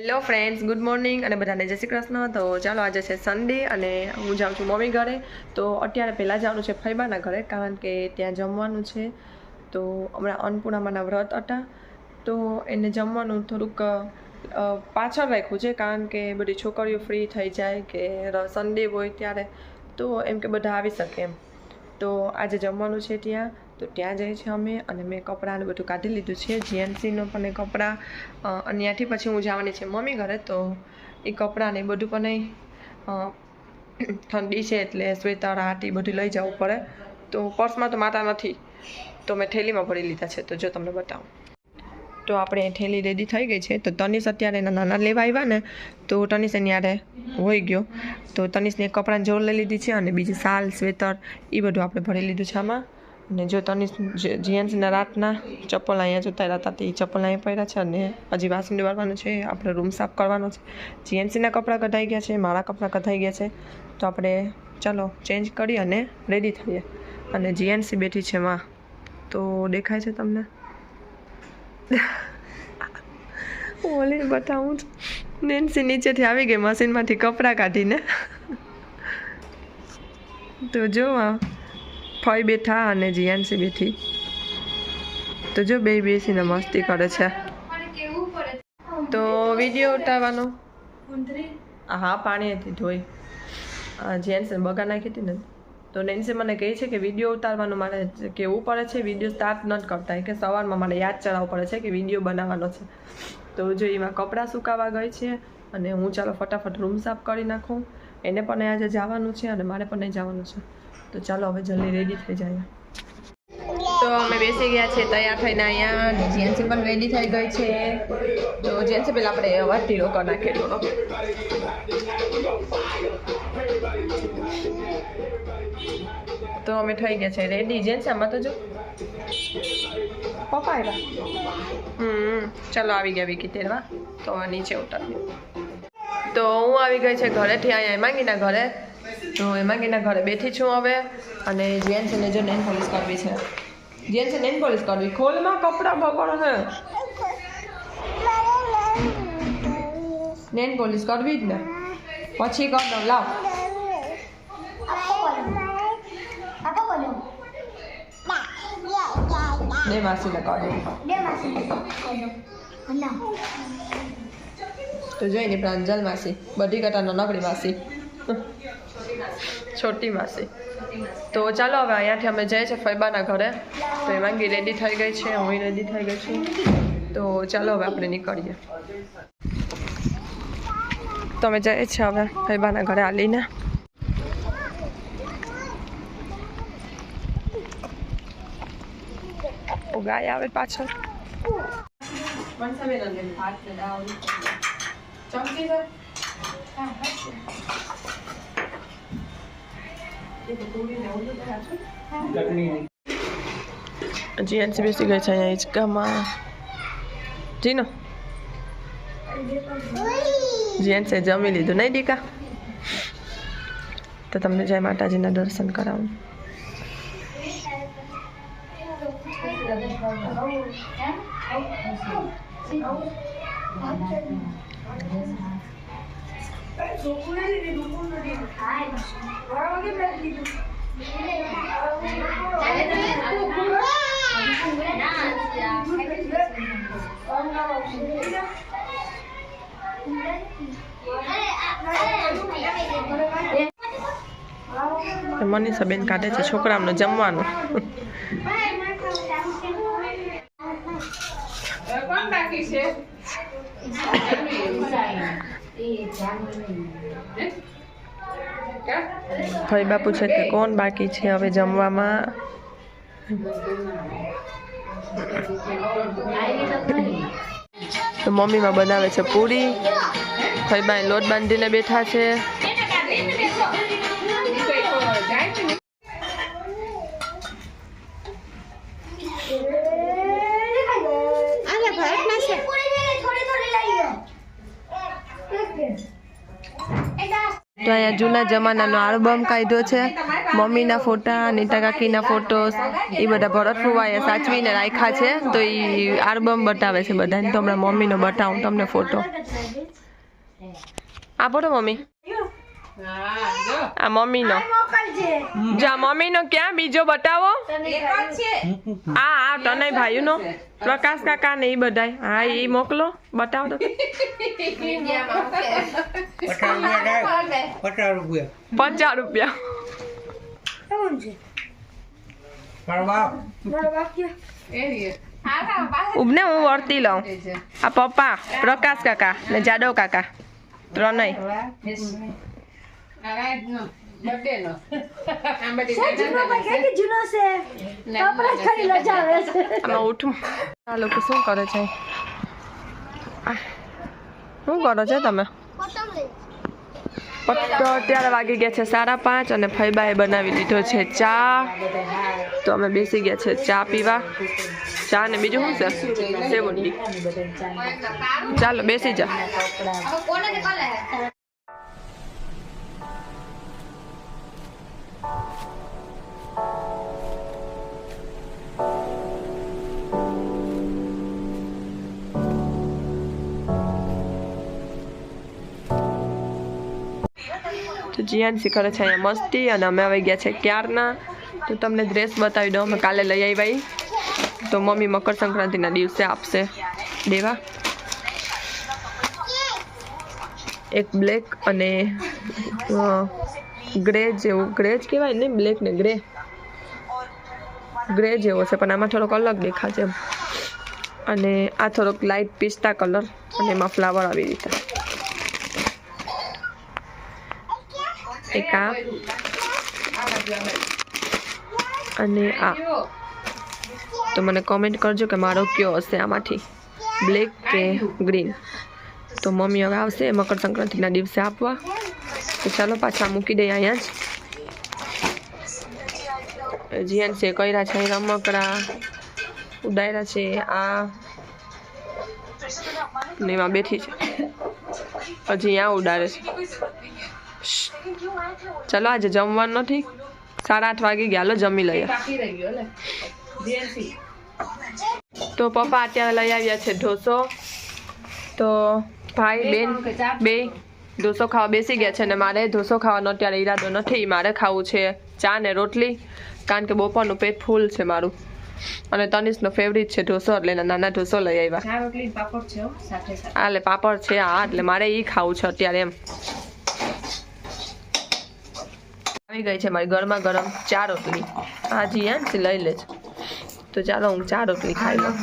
Hello friends good morning અને બધાને જય શ્રી કૃષ્ણ. તો ચાલો આજે છે સન્ડે અને હું જાઉં છું મમ્મી ઘરે. તો અત્યારે પહેલાં જવાનું છે ફૈબાના ઘરે કારણ કે ત્યાં જમવાનું છે. તો હમણાં અન્નપૂર્ણામાના વ્રત હતા. તો એને જમવાનું થોડુંક પાછળ રાખ્યું છે કારણ કે બધી છોકરીઓ ફ્રી થઈ જાય કે સન્ડે હોય ત્યારે. તો એમ કે બધા આવી શકે એમ. તો આજે જમવાનું છે ત્યાં. તો ત્યાં જઈએ છીએ અમે અને મેં કપડાને બધું કાઢી લીધું છે. જીએનસીનો પણ કપડાં અને ત્યાંથી પછી હું જવાની છે મમ્મી ઘરે, તો એ કપડાં ને બધું પણ ઠંડી છે એટલે સ્વેટર આટ એ બધું લઈ જવું પડે. તો પર્સમાં તો માતા નથી, તો મેં થેલીમાં ભરી લીધા છે. તો જો તમને બતાવું. તો આપણે થેલી રેડી થઈ ગઈ છે. તો તનિષ અત્યારે એના નાના લેવા આવ્યા ને, તો તનિષ એની યારે હોઈ ગયો. તો તનિષને કપડાની જોડ લઈ લીધી છે અને બીજી શાલ સ્વેટર એ બધું આપણે ભરી લીધું છે આમાં. અને જો તનિષ જીએનસીના રાતના ચપ્પલ અહીંયા જોતા હતા, તે ચપ્પલ અહીંયા પહેર્યા છે અને હજી વાસણ ડોળવાનું છે, આપણે રૂમ સાફ કરવાનો છે. જીએનસીના કપડાં કઢાઈ ગયા છે, મારા કપડાં કઢાઈ ગયા છે. તો આપણે ચાલો ચેન્જ કરી અને રેડી થઈએ. અને જીએનસી બેઠી છે માં. તો દેખાય છે તમને? ઓલી બતાવું છું. નેન્સી નીચેથી આવી ગઈ મશીનમાંથી કપડાં કાઢીને. તો જો આ ફઈ બેઠા અને જીયાનસી બેઠી. તો જો બે બેસીને મસ્તી કરે છે. તો વીડિયો ઉતારવાનો. હા પાણીથી ધોઈ. જેન્સે બગા નાખી હતી ને. તો નેન્સી મને કહે છે કે વીડિયો ઉતારવાનું મારે કેવું પડે છે? વીડિયો સ્ટાર્ટ નથી કરતા. કે સવારમાં મારે યાદ ચડાવવું પડે છે કે વીડિયો બનાવવાનો છે. તો જો એમાં કપડાં સુકાવા ગઈ છે અને હું ચાલો ફટાફટ રૂમ સાફ કરી નાખું. એને પણ આજે જવાનું છે અને મારે પણ નહીં જવાનું છે. તો ચાલો હવે જલ્દી રેડી થઈ જાય. તો અમે બેસી ગયા છે તૈયાર થઈને અહીંયા. જેન્સી પણ રેડી થઈ ગઈ છે. તો જેન્સી પહેલાં આપણે અવાજ ઢીલો કરી નાખીએ તો અમે થઈ ગયા છે રેડી જેન્સી આમાં તો જો. પપ્પા આવ્યા. હમ ચાલો આવી ગયા વિકી તેરવા તો નીચે ઉતાર્યું તો હું આવી ગઈ છે ઘરેથી અહીંયા માંગીને ઘરે. તો હેમાંગીના ઘરે બેઠી છું હવે. અને જેન્ટ્સને જો નેન પોલિશ કરવી છે. જેન્ટ્સે નેન પોલિશ કરવી ખોલમાં કપડાં બગડો છે. નેન પોલિશ કરવી જ ને. પછી કર દઉં લાવ. બે માસીને કરી તો જોઈને પ્રાંજલ માસી બધી કટાનો નકડી માસી. છોટી માસી. તો ચાલો હવે અહીંયાથી અમે જઈએ છીએ ફૈબાના ઘરે. તો એમાંગી રેડી થઈ ગઈ છે, હું રેડી થઈ ગઈ છું. તો ચાલો હવે આપણે નીકળીએ. તો અમે જઈએ છીએ હવે ફૈબાના ઘરે આલીને. ગાય આવે પાછળ. ચમચી છે જીએનસી બેસી ગઈ છે અહીંયા હિંચકામાં જીનો જીએનસી જમી લીધું નહીં દીકા તો તમને જય માતાજીના દર્શન કરાવું તો મનીષા બેન કાઢે છે છોકરાઓને જમવાનું. કોણ બાકી છે? કે કોણ બાકી છે હવે જમવામાં? તો મમ્મીમાં બનાવે છે પૂરી. ભાઈ લોટ બાંધીને બેઠા છે. તો અહીંયા જૂના જમાનાનો આલ્બમ કાઢ્યો છે. મમ્મીના ફોટા, નીતા કાકીના ફોટોસ, એ બધા ભરત ફુવાએ સાચવીને રાખ્યા છે. તો એ આલ્બમ બતાવે છે બધાને. તો હમણાં મમ્મીનો બતાવું તમને ફોટો. આ ફોટો મમ્મી. આ મમ્મીનો. જા મમ્મીનો ક્યાં? બીજો બતાવો. આ આ ભાઈ ભાઈનો. પ્રકાશ કાકા ને એ બધાય. હા એ મોકલો. બતાવો તો. પચાસ રૂપિયા પચાસ ઉભને હું વર્તી લઉં. આ પપ્પા પ્રકાશ કાકા ને જાદવ કાકા. ત્રણેય. આમાં ઉઠું. આ લોકો શું કરે છે? શું કરો છો તમે? પત્તો અત્યારે વાગી ગયા છે સાડા પાંચ અને ફૈબાએ બનાવી દીધો છે ચા. તો અમે બેસી ગયા છે ચા પીવા. ચા ને બીજું શું છે? સેવન ચાલો બેસી જા. તો જીયાનસી કરે છે અહીંયા મસ્તી અને અમે આવી ગયા છે ક્યારના. તો તમને ડ્રેસ બતાવી દઉં. અમે કાલે લઈ આવ્યા ઈ. તો મમ્મી મકર સંક્રાંતિના દિવસે આપશે. દેવા. એક બ્લેક અને ગ્રે જેવું. ગ્રે જ કહેવાય ને? બ્લેક ને ગ્રે ગ્રે જેવો છે, પણ આમાં થોડોક અલગ દેખાશે અને આ થોડોક લાઇટ પિસ્તા કલર અને એમાં ફ્લાવર આવી રીતે. એક આ અને આ. તો મને કોમેન્ટ કરજો કે મારો કયો હશે આમાંથી. બ્લેક કે ગ્રીન તો મમ્મી હવે આવશે મકર સંક્રાંતિના દિવસે આપવા. તો ચાલો પાછા મૂકી દઈએ અહીંયા જ. જીએન છે કયરા છે, રમકડા ઉડાયરા છે, આ. ને એમાં બેઠી છે. હજી અહીંયા ઉડાડે છે. ચાલો આજે જમવાનું નથી સાડા આઠ વાગે ગયા. લો જમી લઈએ. તો પપ્પા અત્યારે લઈ આવ્યા છે ઢોસો. તો ભાઈ બેન બે ઢોસો ખાવા બેસી ગયા છે ને મારે ઢોસો ખાવાનો અત્યારે ઈરાદો નથી. મારે ખાવું છે ચા ને રોટલી કારણ કે બપોરનું પેટ ફૂલ છે મારું. અને તનિષનો ફેવરિટ છે ઢોસો એટલે નાના ઢોસો લઈ આવ્યા. હા એટલે પાપડ છે હા એટલે મારે એ ખાવું છે અત્યારે એમ. આવી ગઈ છે મારી ગરમા ગરમ ચા રોટલી. હા જી હા લઈ લેજ. તો ચાલો હું ચા રોટલી ખાઈ લઉં.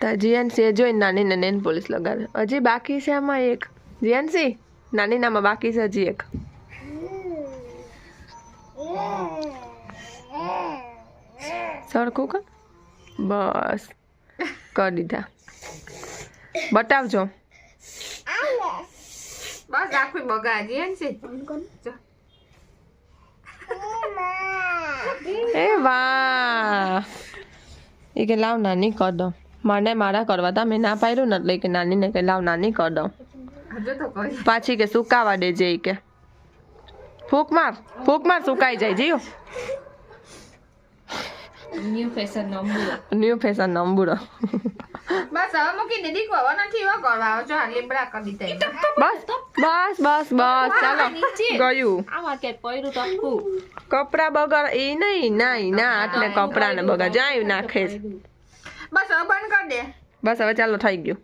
તો જીએનસી એ જોઈને નાનીને નેન પોલીસ લગાવે. હજી બાકી છે આમાં એક. જીએનસી નાનીનામાં બાકી છે હજી એક. સરખું કર બસ. કરી દીધા. બતાવજો. બસ આખું બગાજી એમ છે. એ વાહ. એ કે લાવ નાની કર દો મને મારા કરવા તા મેં ના પાડ્યું ને એટલે કે નાનીને કે લાવ નાની કર દો પાછી કે સુકાવા દેજે કે. ફૂક માર ફૂક માર સુકાઈ જાય Jio new fashion number new fashion નંબુરો બસ હવે મૂકી દે દીકરો હવે નથી એવો કરવા આવો. છો આ લીમડા કરી દીધા બસ બસ બસ બસ ચાલો. ગયું. આમાં કે પૈરું ટપકું કપડા બગર એ નહીં નહીં ના આટલે કપડા ને બગર. જાય નાખે બસ હવે બંધ કરી દે. બસ હવે ચાલો થઈ ગયું.